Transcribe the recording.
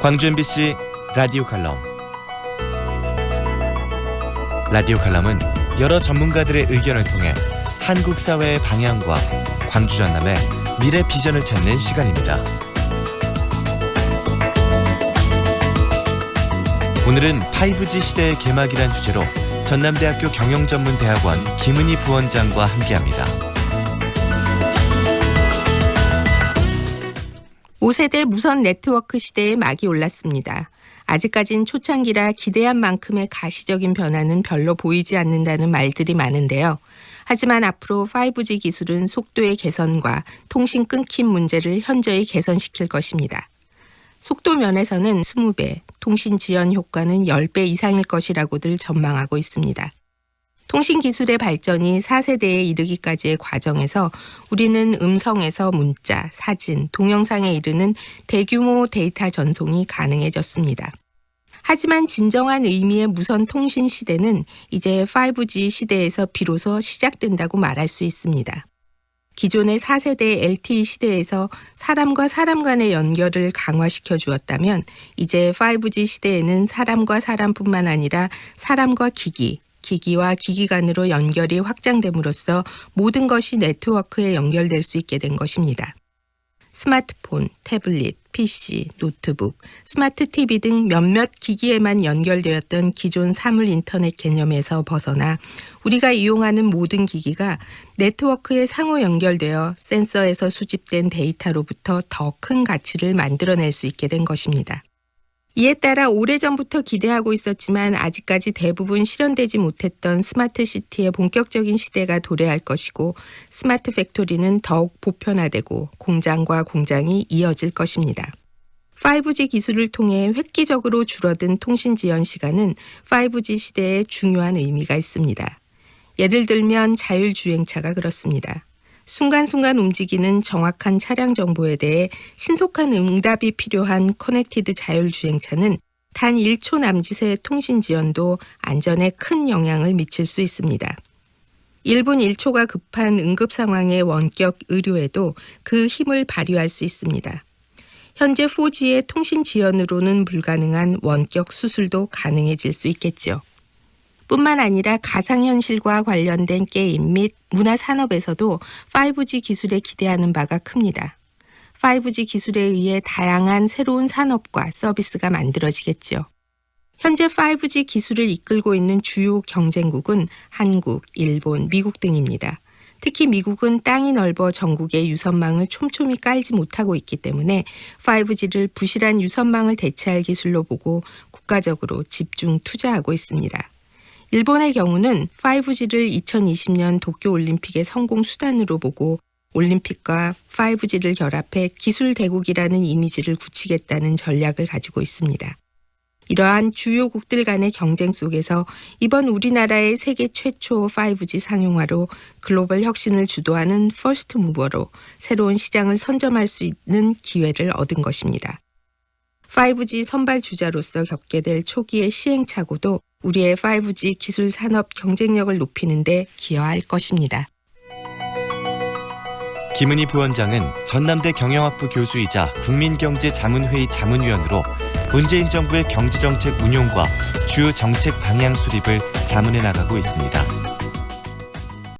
광주 MBC 라디오 칼럼 라디오 칼럼은 여러 전문가들의 의견을 통해 한국 사회의 방향과 광주 전남의 미래 비전을 찾는 시간입니다. 오늘은 5G 시대의 개막이란 주제로 전남대학교 경영전문대학원 김은희 부원장과 함께합니다. 5세대 무선 네트워크 시대에 막이 올랐습니다. 아직까진 초창기라 기대한 만큼의 가시적인 변화는 별로 보이지 않는다는 말들이 많은데요. 하지만 앞으로 5G 기술은 속도의 개선과 통신 끊김 문제를 현저히 개선시킬 것입니다. 속도 면에서는 20배, 통신 지연 효과는 10배 이상일 것이라고들 전망하고 있습니다. 통신 기술의 발전이 4세대에 이르기까지의 과정에서 우리는 음성에서 문자, 사진, 동영상에 이르는 대규모 데이터 전송이 가능해졌습니다. 하지만 진정한 의미의 무선 통신 시대는 이제 5G 시대에서 비로소 시작된다고 말할 수 있습니다. 기존의 4세대 LTE 시대에서 사람과 사람 간의 연결을 강화시켜 주었다면 이제 5G 시대에는 사람과 사람뿐만 아니라 사람과 기기, 기기와 기기 간으로 연결이 확장됨으로써 모든 것이 네트워크에 연결될 수 있게 된 것입니다. 스마트폰, 태블릿, PC, 노트북, 스마트 TV 등 몇몇 기기에만 연결되었던 기존 사물 인터넷 개념에서 벗어나 우리가 이용하는 모든 기기가 네트워크에 상호 연결되어 센서에서 수집된 데이터로부터 더 큰 가치를 만들어낼 수 있게 된 것입니다. 이에 따라 오래전부터 기대하고 있었지만 아직까지 대부분 실현되지 못했던 스마트 시티의 본격적인 시대가 도래할 것이고 스마트 팩토리는 더욱 보편화되고 공장과 공장이 이어질 것입니다. 5G 기술을 통해 획기적으로 줄어든 통신 지연 시간은 5G 시대에 중요한 의미가 있습니다. 예를 들면 자율주행차가 그렇습니다. 순간순간 움직이는 정확한 차량 정보에 대해 신속한 응답이 필요한 커넥티드 자율주행차는 단 1초 남짓의 통신 지연도 안전에 큰 영향을 미칠 수 있습니다. 1분 1초가 급한 응급 상황의 원격 의료에도 그 힘을 발휘할 수 있습니다. 현재 4G의 통신 지연으로는 불가능한 원격 수술도 가능해질 수 있겠죠. 뿐만 아니라 가상현실과 관련된 게임 및 문화 산업에서도 5G 기술에 기대하는 바가 큽니다. 5G 기술에 의해 다양한 새로운 산업과 서비스가 만들어지겠죠. 현재 5G 기술을 이끌고 있는 주요 경쟁국은 한국, 일본, 미국 등입니다. 특히 미국은 땅이 넓어 전국에 유선망을 촘촘히 깔지 못하고 있기 때문에 5G를 부실한 유선망을 대체할 기술로 보고 국가적으로 집중 투자하고 있습니다. 일본의 경우는 5G를 2020년 도쿄올림픽의 성공 수단으로 보고 올림픽과 5G를 결합해 기술 대국이라는 이미지를 굳히겠다는 전략을 가지고 있습니다. 이러한 주요국들 간의 경쟁 속에서 이번 우리나라의 세계 최초 5G 상용화로 글로벌 혁신을 주도하는 퍼스트 무버로 새로운 시장을 선점할 수 있는 기회를 얻은 것입니다. 5G 선발 주자로서 겪게 될 초기의 시행착오도 우리의 5G 기술 산업 경쟁력을 높이는 데 기여할 것입니다. 김은희 부원장은 전남대 경영학부 교수이자 국민경제자문회의 자문위원으로 문재인 정부의 경제정책 운용과 주요 정책 방향 수립을 자문해 나가고 있습니다.